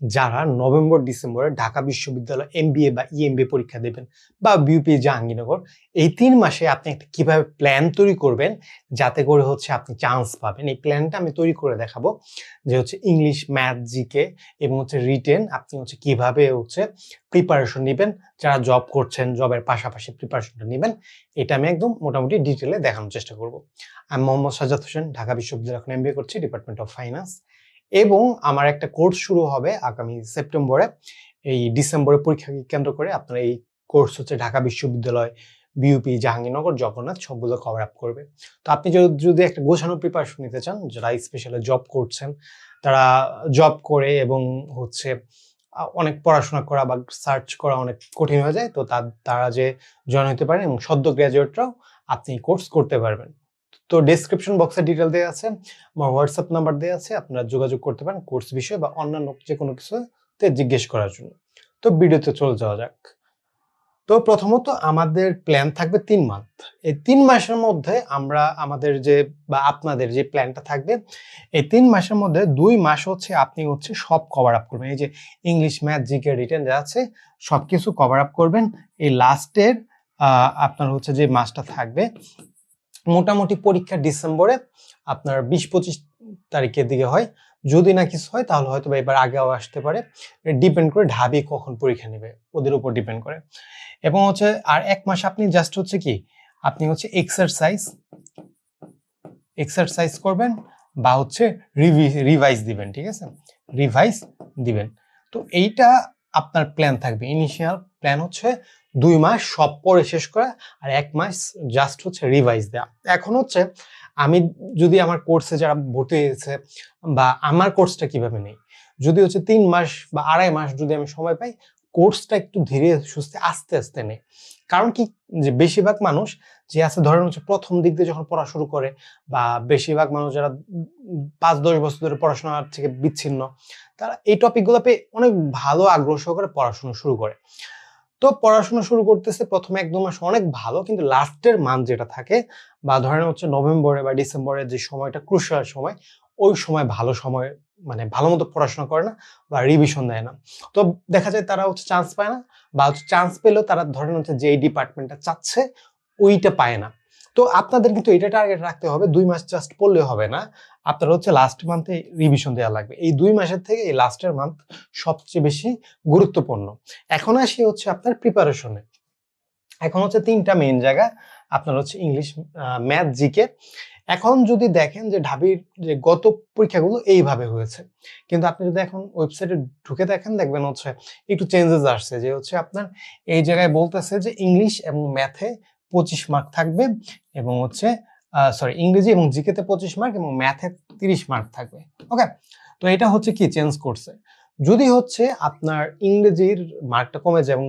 যারা নভেম্বর, ডিসেম্বরে ঢাকা বিশ্ববিদ্যালয় এমবিএ বা ইএমবিএ পরীক্ষা দেবেন বা বিউপি জাহাঙ্গীরনগর, এই তিন মাসে আপনি একটা কীভাবে প্ল্যান তৈরি করবেন যাতে করে হচ্ছে আপনি চান্স পাবেন। এই প্ল্যানটা আমি তৈরি করে দেখাবো যে হচ্ছে ইংলিশ ম্যাথ জিকে এবং হচ্ছে রিটেন আপনি হচ্ছে কীভাবে হচ্ছে প্রিপারেশন নেবেন, যারা জব করছেন জবের পাশাপাশি প্রিপারেশনটা নেবেন, এটা আমি একদম মোটামুটি ডিটেলে দেখানোর চেষ্টা করব। আমি মোহাম্মদ সাজাদ হোসেন, ঢাকা বিশ্ববিদ্যালয় এখন এমবিএ করছি ডিপার্টমেন্ট অফ ফাইন্যান্স এবং আমার একটা কোর্স শুরু হবে আগামী সেপ্টেম্বরে। এই ডিসেম্বরে পরীক্ষাকে কেন্দ্র করে আপনার এই কোর্স হচ্ছে ঢাকা বিশ্ববিদ্যালয় বিউপি জাহাঙ্গীরনগর, জগন্নাথ, সবগুলো কভার আপ করবে। তো আপনি যদি একটা গোছানো প্রিপারেশন নিতে চান, যারা স্পেশালি জব করছেন, তারা জব করে এবং হচ্ছে অনেক পড়াশোনা করা বা সার্চ করা অনেক কঠিন হয়ে যায়, তো তা- তারা যে জয়েন হতে পারেন এবং সদ্য গ্র্যাজুয়েটরাও আপনি কোর্স করতে পারবেন। তো ডেসক্রিপশন বক্সে ডিটেল দেওয়া আছে আমার হোয়াটসঅ্যাপ নাম্বার দেওয়া আছে, আপনারা যোগাযোগ করতে পারেন কোর্স বিষয়ে বা অন্যান্য যে কোনো কিছুতে জিজ্ঞেস করার জন্য। তো ভিডিওতে চলে যাওয়া যাক। তো প্রথমত আমাদের প্ল্যান থাকবে তিন মান্থ এই তিন মাসের মধ্যে আমরা আমাদের যে বা আপনাদের যে প্ল্যানটা থাকবে, এই তিন মাসের মধ্যে দুই মাস হচ্ছে আপনি হচ্ছে সব কভার আপ করবেন। এই যে ইংলিশ ম্যাথ জিকে রিটেন যা আছে সব কিছু কভার আপ করবেন। এই লাস্টের আপনার হচ্ছে যে মাসটা থাকবে মোটামুটি পরীক্ষা ডিসেম্বরে আপনার বিশ পঁচিশ তারিখের দিকে হয়। যদি না কিছু হয়, তাহলে হয়তো এবার আগেও আসতে পারে। ডিপেন্ড করে ঢাবি কখন পরীক্ষা নেবে, ওদের উপর ডিপেন্ড করে। এবং হচ্ছে, আর এক মাস আপনি জাস্ট হচ্ছে কি, আপনি হচ্ছে এক্সারসাইজ এক্সারসাইজ করবেন বা হচ্ছে রিভাইজ দিবেন, ঠিক আছে? রিভাইজ দিবেন। তো এইটা আপনার প্ল্যান থাকবে। ইনিশিয়াল প্ল্যান হচ্ছে দুই মাস সব পরে শেষ করা আর এক মাস জাস্ট হচ্ছে রিভাইজ দেওয়া এখন হচ্ছে আমি যদি আমার কোর্সে যারা ভর্তি হয়েছে বা আমার কোর্সটা কীভাবে নেই, যদি হচ্ছে তিন মাস বা আড়াই মাস যদি আমি সময় পাই কোর্সটা একটু ধীরে সুস্থে আস্তে আস্তে নেই। কারণ কি? যে বেশিরভাগ মানুষ যে আছে, ধরেন হচ্ছে প্রথম দিক দিয়ে যখন পড়া শুরু করে বা বেশিরভাগ মানুষ যারা পাঁচ দশ বছর ধরে পড়াশোনার থেকে বিচ্ছিন্ন, তারা এই টপিকগুলো পেয়ে অনেক ভালো আগ্রহ সহকারে পড়াশোনা শুরু করে। তো পড়াশোনা শুরু করতেছে প্রথমে এক দু মাস অনেক ভালো, কিন্তু লাস্টের মান যেটা থাকে, বা ধরেন হচ্ছে নভেম্বরে বা ডিসেম্বরে যে সময়টা ক্রুশিয়াল সময়, ওই সময় ভালো সময় মানে ভালো মতো পড়াশোনা করে না বা রিভিশন দেয় না। তো দেখা যায় তারা হচ্ছে চান্স পায় না, বা হচ্ছে চান্স পেলেও তারা ধরেন হচ্ছে যে ডিপার্টমেন্টটা চাচ্ছে, ওইটা পায় না। তো আপনাদের কিন্তু এটা টার্গেট রাখতে হবে, দুই মাস জাস্ট পড়লে হবে না। আপনার হচ্ছে লাস্ট মান্থে রিভিশন দেওয়া লাগবে। এই দুই মাসের থেকে এই লাস্টের মান্থ সবচেয়ে বেশি গুরুত্বপূর্ণ। এখন আসি হচ্ছে আপনার প্রিপারেশনে এখন হচ্ছে তিনটা মেইন জায়গা, আপনার হচ্ছে ইংলিশ ম্যাথ জিকে এখন যদি দেখেন যে ঢাবির যে গত পরীক্ষাগুলো এইভাবে হয়েছে। কিন্তু আপনি যদি এখন ওয়েবসাইটে ঢুকে দেখেন, দেখবেন হচ্ছে একটু চেঞ্জেস আসছে যে হচ্ছে আপনার এই জায়গায় বলতেছে যে ইংলিশ এবং ম্যাথে পঁচিশ মার্ক থাকবে এবং হচ্ছে সরি ইংরেজি এবং জিকেতে পঁচিশ মার্ক এবং ম্যাথে তিরিশ মার্ক থাকবে ওকে তো এটা হচ্ছে কি চেঞ্জ করছে? যদি হচ্ছে আপনার ইংরেজির মার্কটা কমে যায় এবং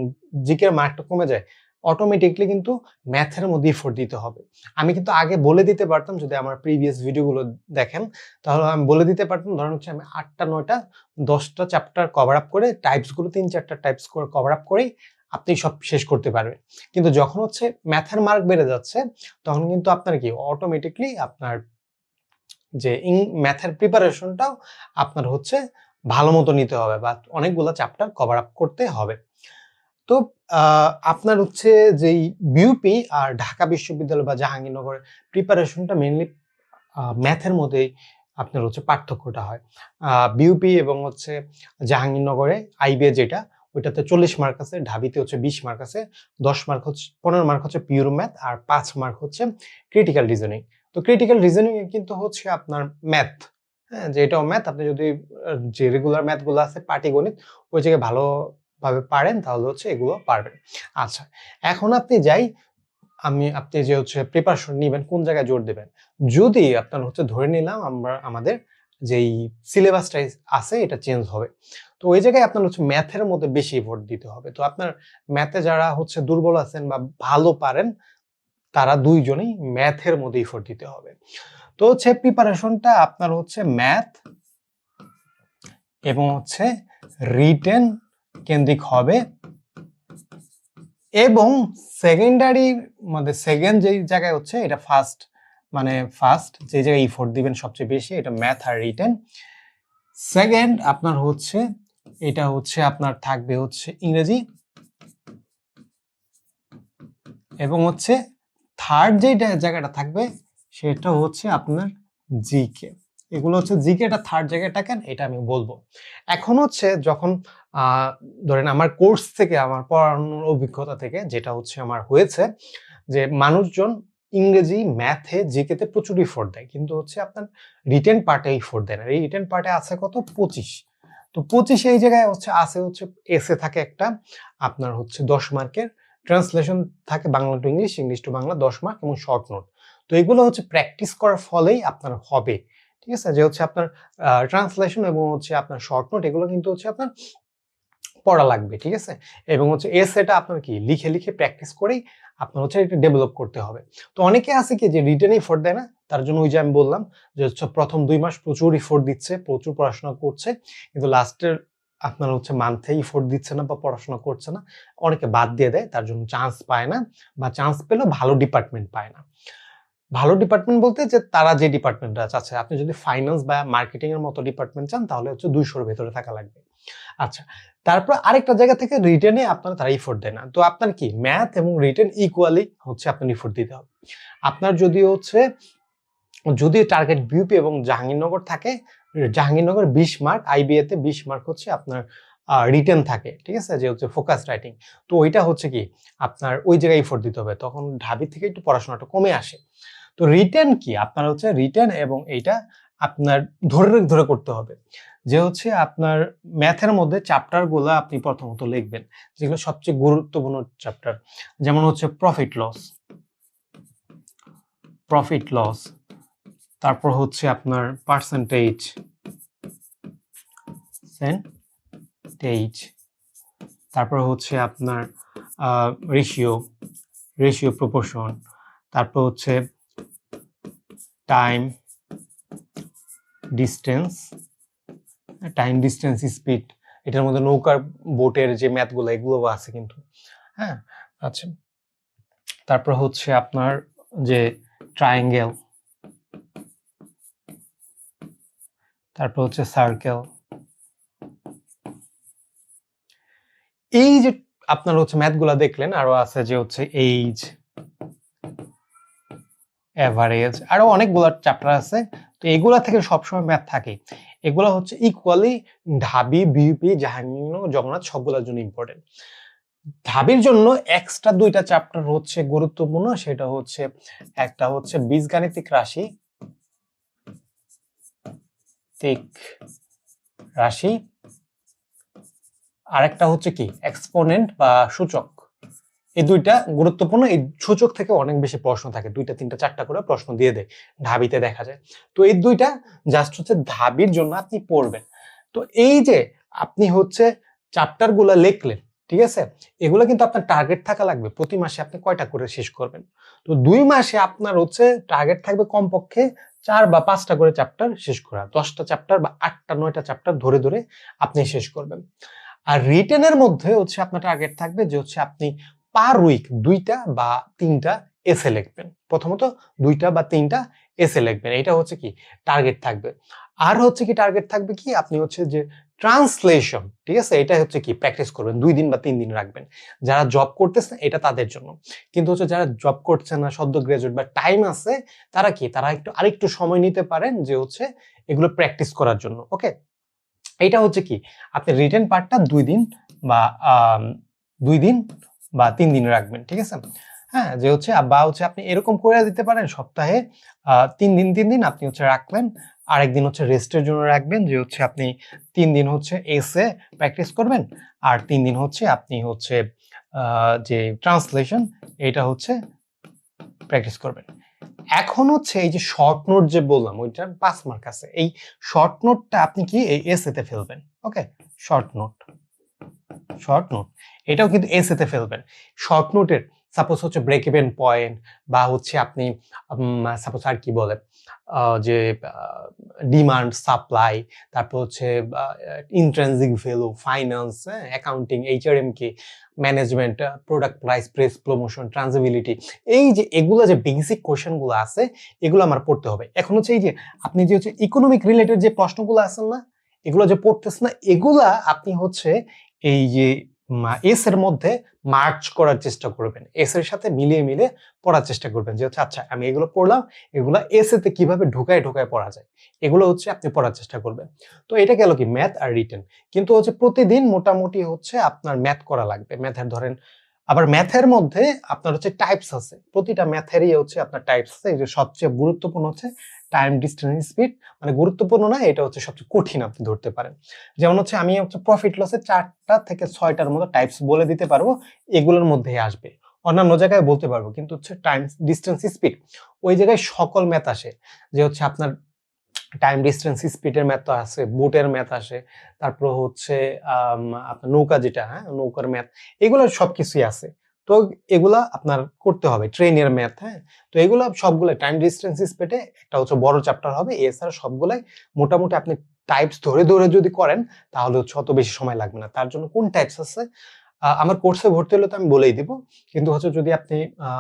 জিকের মার্কটা কমে যায় অটোমেটিকলি কিন্তু ম্যাথের মধ্যে ইফোর্ট দিতে হবে। আমি কিন্তু আগে বলে দিতে পারতাম, যদি আমার প্রিভিয়াস ভিডিওগুলো দেখেন, তাহলে আমি বলে দিতে পারতাম। ধরেন হচ্ছে আমি আটটা, নয়টা, দশটা চ্যাপ্টার কভার আপ করে টাইপসগুলো তিন, চারটা টাইপস করে কভার আপ করেই আপনি সব শেষ করতে পারবেন। কিন্তু যখন হচ্ছে ম্যাথের মার্ক বেড়ে যাচ্ছে, তখন কিন্তু আপনার কি? অটোমেটিকলি আপনার যে ইং, ম্যাথের প্রিপারেশনটাও আপনার হচ্ছে ভালো মতো নিতে হবে বা অনেকগুলো চ্যাপ্টার কভার আপ করতে হবে। তো আপনার হচ্ছে যেই বিউপি আর ঢাকা বিশ্ববিদ্যালয় বা জাহাঙ্গীরনগরের প্রিপারেশনটা মেনলি ম্যাথের মধ্যেই আপনার হচ্ছে পার্থক্যটা হয়। বিউপি এবং হচ্ছে জাহাঙ্গীরনগরে আইবিএ যেটা ওইটাতে চল্লিশ মার্ক আছে, ঢাবিতে হচ্ছে বিশ মার্ক আছে, দশ মার্ক হচ্ছে, পনেরো মার্ক হচ্ছে পিওর ম্যাথ আর পাঁচ মার্ক হচ্ছে ক্রিটিক্যাল রিজনিং তো ক্রিটিক্যাল রিজনিং কিন্তু হচ্ছে আপনার ম্যাথ হ্যাঁ যে এটাও ম্যাথ আপনি যদি, যে রেগুলার ম্যাথগুলো আছে পাটিগণিত ওই জায়গায় ভালোভাবে পারেন, তাহলে হচ্ছে এগুলো পারবেন। আচ্ছা এখন আপনি যাই, আমি, আপনি যে হচ্ছে প্রিপারেশন নেবেন, কোন জায়গায় জোর দেবেন? যদি আপনার হচ্ছে ধরে নিলাম আমরা, আমাদের যেই সিলেবাসটাই আছে, এটা চেঞ্জ হবে। তো ওই জায়গায় আপনার হচ্ছে ম্যাথের মধ্যে বেশি ভোট দিতে হবে। তো আপনার ম্যাথে যারা হচ্ছে দুর্বল আছেন বা ভালো পারেন, তারা দুইজনেই ম্যাথের মধ্যে ইফোর্ট দিতে হবে। তো হচ্ছে প্রিপারেশনটা আপনার হচ্ছে ম্যাথ এবং হচ্ছে রিটেন কেন্দ্রিক হবে এবং সেকেন্ডারির মধ্যে সেকেন্ড যেই জায়গায় হচ্ছে এটা ফার্স্ট মানে ফার্স্ট যে জায়গায় ইফোর্ট দিবেন সবচেয়ে বেশি, এটা ম্যাথ আর রিটেন সেকেন্ড আপনার হচ্ছে এটা হচ্ছে আপনার থাকবে হচ্ছে ইংরেজি এবং হচ্ছে থার্ড যে জায়গাটা থাকবে, সেটা হচ্ছে আপনার জিকে এগুলো হচ্ছে জি জিকেটা থার্ড জায়গায় থাকেন এটা আমি বলব। এখন হচ্ছে যখন ধরেন আমার কোর্স থেকে, আমার পড়ানোর অভিজ্ঞতা থেকে যেটা হচ্ছে আমার হয়েছে, যে মানুষজন ইংরেজি ম্যাথে জি জিকেতে প্রচুর ইফোর্ট দেয়। কিন্তু হচ্ছে আপনার রিটেন পার্টে ইফোর্ট দেয় না। এই রিটেন পার্টে আছে কত? পঁচিশ। তো পঁচিশ এই জায়গায় হচ্ছে, আছে হচ্ছে এসে থাকে একটা, আপনার হচ্ছে দশ মার্কের। ট্রান্সলেশন থাকে Bangla to English English to Bangla, দশ মার্ক এবং শর্ট নোট তো এগুলো হচ্ছে প্র্যাকটিস করার ফলেই আপনার হবে। ঠিক আছে? যে হচ্ছে আপনার ট্রান্সলেশন এবং হচ্ছে আপনার শর্ট নোট এগুলো কিন্তু হচ্ছে আপনার পড়া লাগবে, ঠিক আছে? এবং হচ্ছে এসেটা আপনার কি, লিখে লিখে প্র্যাকটিস করেই আপনার হচ্ছে এটা ডেভেলপ করতে হবে। তো অনেকে আছে কি যে রিটেন ইফোর্ট দেয় না, তার জন্য ওই যে আমি বললাম যে হচ্ছে প্রথম দুই মাস প্রচুর ইফোর্ট দিচ্ছে, প্রচুর পড়াশোনা করছে, কিন্তু লাস্টের আপনার হচ্ছে মান্থে ইফোর্ট দিচ্ছে না বা পড়াশোনা করছে না, অনেকে বাদ দিয়ে দেয়, তার জন্য চান্স পায় না বা চান্স পেলেও ভালো ডিপার্টমেন্ট পায় না। ভালো ডিপার্টমেন্ট বলতে যে তারা যে ডিপার্টমেন্টটা আছে, আপনি যদি ফাইন্যান্স বা মার্কেটিং এর মতো ডিপার্টমেন্ট চান, তাহলে হচ্ছে দুইশোর ভেতরে থাকা লাগবে। আচ্ছা তারপর আরেকটা জায়গা থেকে রিটেনে আপনার তারা ইফোর্ট দেয় না। তো আপনার কি? ম্যাথ এবং রিটেন ইকুয়ালি হচ্ছে আপনার ইফোর্ট দিতে হবে। আপনার যদি হচ্ছে, যদি টার্গেট বিউপি এবং জাহাঙ্গীরনগর থাকে, জাহাঙ্গীরনগর বিশ মার্ক আইবিএ তে বিশ মার্ক হচ্ছে আপনার রিটেন থাকে, ঠিক আছে? যে হচ্ছে ফোকাস রাইটিং তো ওইটা হচ্ছে কি? আপনার ওই জায়গায় ইফোর্ট দিতে হবে। তখন ঢাবি থেকে একটু পড়াশোনাটা কমে আসে। তো রিটেন কি? আপনার হচ্ছে রিটেন এবং এইটা আপনার ধরে ধরে করতে হবে। যে হচ্ছে আপনার ম্যাথের মধ্যে চ্যাপ্টারগুলো আপনি প্রথমত লিখবেন, যেগুলো সবচেয়ে গুরুত্বপূর্ণ চ্যাপ্টার যেমন হচ্ছে প্রফিট লস প্রফিট লস তারপর হচ্ছে আপনার পার্সেন্টেজ সেন্টেজ তারপর হচ্ছে আপনার রেশিও রেশিও প্রপোর্শন তারপর হচ্ছে time distance time distance speed এটার মধ্যে নৌকার বোটের যে ম্যাথগুলো এগুলো আছে কিন্তু। হ্যাঁ আচ্ছা। তারপর হচ্ছে আপনার যে ট্রায়াঙ্গেল তারপর হচ্ছে সার্কেল এই যে আপনার হচ্ছে ম্যাথগুলা দেখলেন, আরও আছে যে হচ্ছে এইজ এভারেজ আরও অনেকগুলো চ্যাপ্টার আছে। তো এগুলা থেকে সবসময় ম্যাথ থাকে। এগুলো হচ্ছে ইকুয়ালি ঢাবি বিউপি জাহাঙ্গীরনগর, জগন্নাথ, সবগুলোর জন্য ইম্পর্টেন্ট ঢাবির জন্য এক্সট্রা দুইটা চ্যাপ্টার হচ্ছে গুরুত্বপূর্ণ, সেটা হচ্ছে একটা হচ্ছে বীজগাণিতিক রাশি, তিক রাশি, আরেকটা হচ্ছে কি? এক্সপোনেন্ট বা সূচক। এই দুইটা গুরুত্বপূর্ণ, এই সূচক থেকে অনেক বেশি প্রশ্ন থাকে। দুইটা, তিনটা, চারটা করে প্রশ্ন দিয়ে দেয়, ঢাবিতে দেখা যায়। তো এই দুইটা জাস্ট হচ্ছে ঢাবির জন্য আপনি পড়বেন। তো এই যে আপনি হচ্ছে চ্যাপ্টারগুলা লিখলেন, ঠিক আছে? এগুলো কিন্তু আপনার টার্গেট থাকা লাগবে। প্রতি মাসে আপনি কয়টা করে শেষ করবেন? তো দুই মাসে আপনার হচ্ছে টার্গেট থাকবে কমপক্ষে চার বা পাঁচটা করে চ্যাপ্টার শেষ করা। দশটা চ্যাপ্টার বা আটটা, নয়টা চ্যাপ্টার ধরে ধরে আপনি শেষ করবেন। আর রিটেনের মধ্যে হচ্ছে আপনার টার্গেট থাকবে যে হচ্ছে আপনি পার উইক দুইটা বা তিনটা এসে লিখবেন। প্রথমত দুইটা বা তিনটা এসে লিখবেন। এটা হচ্ছে কি? টার্গেট থাকবে। আর হচ্ছে কি টার্গেট থাকবে কি? আপনি হচ্ছে যে ট্রান্সলেশন ঠিক আছে? এটা হচ্ছে কি? প্র্যাকটিস করবেন। দুই দিন বা তিন দিন রাখবেন। যারা জব করতেছেন এটা তাদের জন্য। কিন্তু হচ্ছে যারা জব করছে না, সদ্য গ্রাজুয়েট বা টাইম আছে, তারা কি? তারা একটু, আরেকটু সময় নিতে পারেন যে হচ্ছে এগুলো প্র্যাকটিস করার জন্য ওকে এটা হচ্ছে কি? আপনি রিটেন পার্টটা দুই দিন বা দুই দিন বা তিন দিন রাখবেন, ঠিক আছে? হ্যাঁ যে হচ্ছে, বা হচ্ছে আপনি এরকম করে দিতে পারেন সপ্তাহে তিন দিন তিন দিন আপনি হচ্ছে রাখলেন। আরেকদিন হচ্ছে রেস্টের জন্য রাখবেন, যে হচ্ছে আপনি তিন দিন হচ্ছে এসে প্র্যাকটিস করবেন। আর তিন দিন হচ্ছে আপনি হচ্ছে যে ট্রান্সলেশন এটা হচ্ছে প্র্যাকটিস করবেন। এখন হচ্ছে এই যে শর্ট নোট যে বললাম ওইটার পাঁচ মার্ক আছে। এই শর্ট নোটটা আপনি কি এই এসেতে ফেলবেন okay short note short note এটাও কিন্তু এসেতে ফেলবেন। শর্ট নোটের সাপোজ হচ্ছে ব্রেক ইভেন পয়েন্ট বা হচ্ছে আপনি সাপোজ আর কি বলে যে ডিমান্ড সাপ্লাই তারপর হচ্ছে intrinsic value finance accounting HRM কি management product price press promotion ট্রান্সিবিলিটি এই যে, এগুলো যে বেসিক কোশ্চেনগুলো আছে, এগুলো আমার পড়তে হবে। এখন হচ্ছে এই যে, আপনি যে হচ্ছে ইকোনমিক রিলেটেড যে প্রশ্নগুলো আছেন না, এগুলো যে পড়তেছে না, এগুলা আপনি হচ্ছে এই যে এস এর মধ্যে মার্চ করার চেষ্টা করবেন। এস এর সাথে মিলিয়ে মিলিয়ে পড়ার চেষ্টা করবেন যে হচ্ছে আচ্ছা আমি এগুলো পড়লাম, এগুলো এস এতে কীভাবে ঢুকায় ঢুকায় পড়া যায়? এগুলো হচ্ছে আপনি পড়ার চেষ্টা করবেন। তো এটা গেল কি ম্যাথ আর রিটেন কিন্তু হচ্ছে প্রতিদিন মোটামুটি হচ্ছে আপনার ম্যাথ করা লাগবে। ম্যাথের ধরেন, আবার ম্যাথের মধ্যে আপনার হচ্ছে টাইপস আছে। প্রতিটা ম্যাথেরই হচ্ছে আপনার টাইপস আছে। যে সবচেয়ে গুরুত্বপূর্ণ হচ্ছে টাইম ডিস্টেন্স স্পিড মানে গুরুত্বপূর্ণ না, এটা হচ্ছে সবচেয়ে কঠিন আপনি ধরতে পারেন। যেমন হচ্ছে আমি হচ্ছে প্রফিট লসের চারটা থেকে ছয়টার মতো টাইপস বলে দিতে পারব, এগুলোর মধ্যেই আসবে। অন্যান্য জায়গায় বলতে পারব, কিন্তু হচ্ছে টাইম ডিস্টেন্স স্পিড ওই জায়গায় সকল ম্যাথ আসে। যে হচ্ছে আপনার টাইম ডিস্টেন্স স্পিডের ম্যাথ তো আছে বুটের ম্যাথ আসে, তারপর হচ্ছে আপনার নৌকা যেটা হ্যাঁ নৌকার ম্যাথ এগুলো সব কিছুই আছে তো এগুলা আপনার করতে হবে ট্রেনের ম্যাথ হ্যাঁ? তো এগুলো সবগুলো টাইম ডিস্টেন্স স্পেটে একটা হচ্ছে বড় চ্যাপ্টার হবে, এছাড়া সবগুলাই মোটামুটি আপনি টাইপস ধরে ধরে যদি করেন, তাহলে হচ্ছে অত বেশি সময় লাগবে না। তার জন্য কোন টাইপস আছে? আমার কোর্সে ভর্তি হলে তো আমি বলেই দিব। কিন্তু হচ্ছে যদি আপনি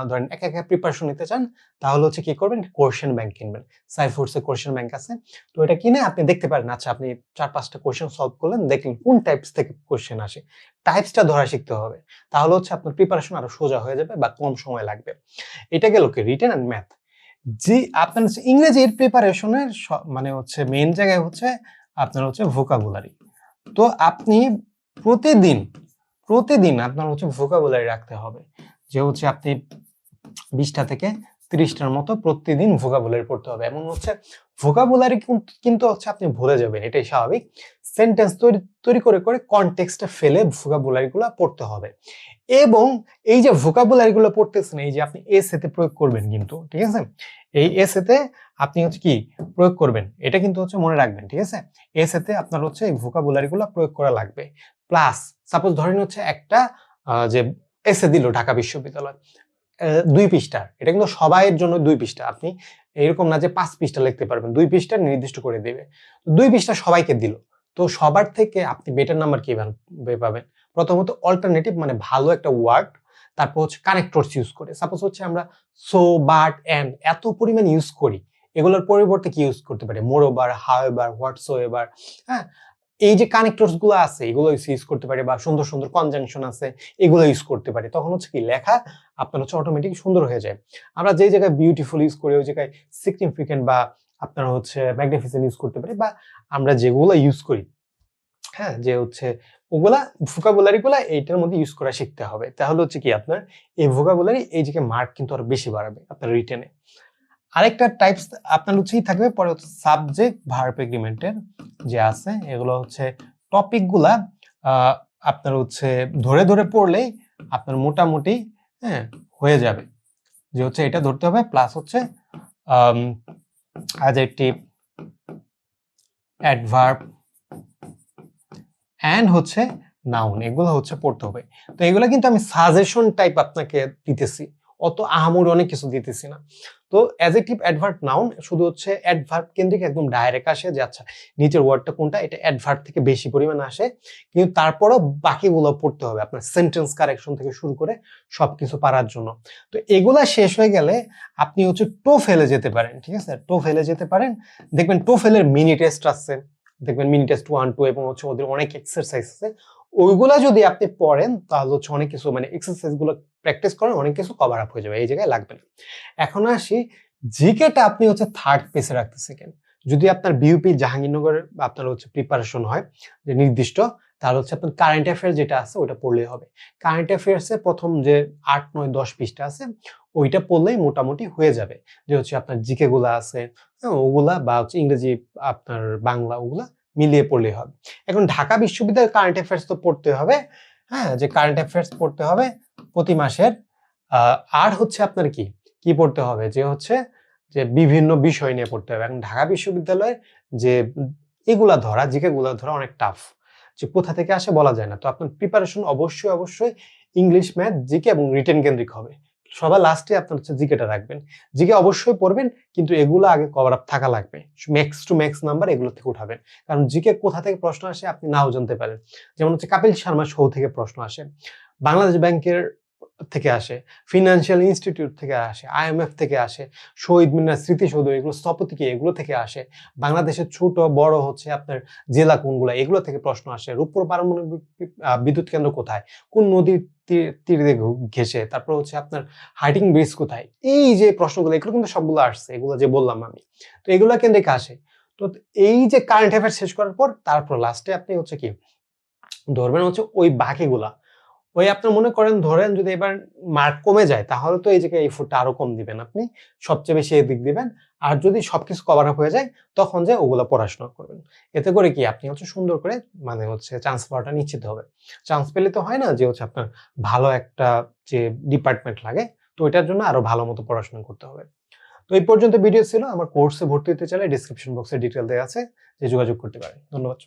ধরেন একা একা প্রিপারেশন নিতে চান, তাহলে হচ্ছে কি করবেন? কোশ্চেন ব্যাংক কিনবেন। সাইফোর্সে কোশ্চেন ব্যাংক আছে। তো এটা কিনে আপনি দেখতে পারেন আচ্ছা আপনি চার পাঁচটা কোশ্চেন সলভ করলেন, দেখলেন কোন টাইপস থেকে কোশ্চেন আসে। টাইপসটা ধরা শিখতে হবে। তাহলে হচ্ছে আপনার প্রিপারেশন আরও সোজা হয়ে যাবে বা কম সময় লাগবে। এটা গেল কি? রিটেন অ্যান্ড ম্যাথ জি, আপনার হচ্ছে ইংরেজির প্রিপারেশনের মানে হচ্ছে মেন জায়গায় হচ্ছে আপনার হচ্ছে ভোকাবুলারি তো আপনি প্রতিদিন প্রতিদিন আপনার হচ্ছে ভোকাবুলারি রাখতে হবে। যে হচ্ছে আপনি বিশটা থেকে তিরিশটার মতো প্রতিদিন ভোকাবুলারি পড়তে হবে। এমন হচ্ছে ভোকাবুলারি কিন্তু হচ্ছে আপনি ভুলে যাবেন, এটাই স্বাভাবিক। সেন্টেন্স তৈরি তৈরি করে করে কনটেক্সটে ফেলে ভোকাবুলারি গুলো পড়তে হবে। এবং এই যে ভোকাবুলারি গুলো পড়তেছেন, এই যে আপনি এস এতে প্রয়োগ করবেন কিন্তু, ঠিক আছে? এই এস এতে আপনি হচ্ছে কি প্রয়োগ করবেন, এটা কিন্তু হচ্ছে মনে রাখবেন, ঠিক আছে? এস এতে আপনার হচ্ছে এই ভোকাবুলারি গুলো প্রয়োগ করা লাগবে। প্লাস সাপোজ ধরেন হচ্ছে একটা যে এসে দিল ঢাকা বিশ্ববিদ্যালয় দুই পৃষ্ঠার। এটা কিন্তু সবাইয়ের জন্য দুই পৃষ্ঠা। আপনি এরকম না যে পাঁচ পৃষ্ঠা লিখতে পারবেন। দুই পৃষ্ঠা নির্দিষ্ট করে দেবে। দুই পৃষ্ঠা সবাইকে দিল। তো সবার থেকে আপনি বেটার নাম্বার কীভাবে পাবেন? প্রথমত অল্টারনেটিভ মানে ভালো একটা ওয়ার্ড তারপর হচ্ছে কানেক্টরস ইউজ করে। সাপোজ হচ্ছে আমরা সো বাট অ্যান্ড এত পরিমাণ ইউজ করি। এগুলোর পরিবর্তে কি ইউজ করতে পারি? মোরোবার, হাওয়েবার হোয়াটসো এবার হ্যাঁ? এই যে কানেক্টরসগুলো আছে, এগুলো ইউজ করতে পারি বা সুন্দর সুন্দর কনজাংশন আছে, এগুলো ইউজ করতে পারি, তখন হচ্ছে কি লেখা আপনার হচ্ছে অটোমেটিক সুন্দর হয়ে যায়। আমরা যেই জায়গায় বিউটিফুল ইউজ করি, ওই জায়গায় সিগনিফিকেন্ট বা আপনার হচ্ছে ম্যাগনিফিসেন্ট ইউজ করতে পারি বা আমরা যেগুলো ইউজ করি হ্যাঁ যে হচ্ছে ওগুলা ভোকাবুলারি গুলা এইটার মধ্যে ইউজ করা শিখতে হবে। তাহলে হচ্ছে কি আপনার এই ভোকাবুলারি এই জায়গায় মার্ক কিন্তু আরও বেশি বাড়াবে আপনার রিটেনে আরেকটা টাইপস আপনার হচ্ছেই থাকবে পরে হচ্ছে সাবজেক্ট ভার্ব এগ্রিমেন্টের যে আছে এগুলো হচ্ছে টপিকগুলা আহ, আপনার হচ্ছে ধরে ধরে পড়লেই আপনার মোটামুটি হ্যাঁ হয়ে যাবে। যে হচ্ছে এটা ধরতে হবে প্লাস হচ্ছে অ্যাডজেক্টিভ অ্যাডভার্ব অ্যান্ড হচ্ছে নাউন এগুলো হচ্ছে পড়তে হবে। তো এগুলো কিন্তু আমি সাজেশন টাইপ আপনাকে দিতেছি। অত আহামুর অনেক কিছু দিতেছি না। তো অ্যাজেক্টিভ অ্যাডভার্ট নাউন শুধু হচ্ছে অ্যাডভার্ব কেন্দ্রিক একদম ডাইরেক্ট আসে যে আচ্ছা নিচের ওয়ার্ডটা কোনটা, এটা অ্যাডভার্ব থেকে বেশি পরিমাণে আসে। কিন্তু তারপরও বাকিগুলো পড়তে হবে আপনার সেন্টেন্স কারেকশন থেকে শুরু করে সবকিছু পারার জন্য। তো এগুলা শেষ হয়ে গেলে আপনি হচ্ছে টো ফেলে যেতে পারেন, ঠিক আছে? টো ফেলে যেতে পারেন। দেখবেন টো ফেলের মিনি টেস্ট আসছে দেখবেন মিনি টেস্ট ওয়ান টু এবং হচ্ছে ওদের অনেক এক্সারসাইজ আছে। ওইগুলা যদি আপনি পড়েন তাহলে হচ্ছে অনেক কিছু মানে এক্সারসাইজগুলো প্র্যাকটিস করেন অনেক কিছু কভার আপ হয়ে যাবে এই জায়গায় লাগবে না। এখন আসি জিকেটা আপনি হচ্ছে থার্ড পেসে রাখতে শিখেন যদি আপনার বিউপি জাহাঙ্গীরনগর আপনার হচ্ছে প্রিপারেশন হয় যে নির্দিষ্ট তাহলে হচ্ছে আপনার কারেন্ট অ্যাফেয়ার যেটা আছে ওটা পড়লেই হবে। কারেন্ট অ্যাফেয়ার্সে প্রথম যে আট নয় দশ পৃষ্ঠা আছে ওইটা পড়লেই মোটামুটি হয়ে যাবে। যে হচ্ছে আপনার জিকে গুলা আছে হ্যাঁ, ওগুলা বা হচ্ছে ইংরেজি আপনার বাংলা ওগুলা মিলিয়ে পড়লেই হবে। এখন ঢাকা বিশ্ববিদ্যালয়ের কারেন্ট অ্যাফেয়ার্স তো পড়তে হবে। হ্যাঁ যে কারেন্ট অ্যাফেয়ার্স পড়তে হবে প্রতি মাসের আর হচ্ছে আপনার কি? কি পড়তে হবে? যে হচ্ছে যে বিভিন্ন বিষয় নিয়ে পড়তে হবে। এখন ঢাকা বিশ্ববিদ্যালয়ের যে এগুলা ধরা জিকে গুলা ধরা অনেক টাফ যে কোথা থেকে আসে বলা যায় না। তো আপনার প্রিপারেশন অবশ্যই অবশ্যই ইংলিশ ম্যাথ জিকে এবং রিটেন কেন্দ্রিক হবে। সবার লাস্টে আপনার হচ্ছে জিকেটা রাখবেন। জিকে অবশ্যই পড়বেন, কিন্তু এগুলো আগে কভার আপ থাকা লাগবে। ম্যাক্স টু ম্যাক্স নাম্বার এগুলো থেকে উঠাবেন। কারণ জিকে কোথা থেকে প্রশ্ন আসে আপনি নাও জানতে পারেন। যেমন হচ্ছে কাপিল শর্মা শো থেকে প্রশ্ন আসে। বাংলাদেশ ব্যাংকের থেকে আসে ফিনান্সিয়াল ইনস্টিটিউট থেকে আসে আইএমএফ থেকে আসে, শহীদ মিনার স্মৃতিসৌধ, এগুলো স্থপতিকে এগুলো থেকে আসে। বাংলাদেশের ছোট, বড় হচ্ছে আপনার জেলা কোনগুলো, এগুলো থেকে প্রশ্ন আসে। রূপপুর পারমাণবিক বিদ্যুৎ কেন্দ্র কোথায়? কোন নদীর তীর দিয়ে ঘেসে তারপর হচ্ছে আপনার হাইটিং ব্রিজ কোথায়? এই যে প্রশ্নগুলো, এগুলো কিন্তু সবগুলো আসছে, এগুলো যে বললাম আমি। তো এগুলো কেন্দ্রিক আসে? তো এই যে কারেন্ট অ্যাফেয়ার শেষ করার পর, তারপর লাস্টে আপনি হচ্ছে কি, ধরবেন হচ্ছে ওই বাকিগুলা। ওই আপনার মনে করেন, ধরেন যদি এবার মার্ক কমে যায়, তাহলে তো এই জায়গায় এই ফুটটা আরও কম দিবেন আপনি। সবচেয়ে বেশি এদিক দিবেন। আর যদি সবকিছু কভার আপ হয়ে যায়, তখন যে ওগুলো পড়াশোনা করবেন। এতে করে কি? আপনি হচ্ছে সুন্দর করে মানে হচ্ছে চান্স পাওয়াটা নিশ্চিত হবে। চান্স পেলে তো হয় না যে হচ্ছে আপনার ভালো একটা যে ডিপার্টমেন্ট লাগে, তো এটার জন্য আরও ভালো মতো পড়াশোনা করতে হবে। তো এই পর্যন্ত ভিডিও ছিল। আমার কোর্সে ভর্তি হতে চাইলে ডিসক্রিপশন বক্সে ডিটেল দেওয়া আছে, যে যোগাযোগ করতে পারেন। ধন্যবাদ।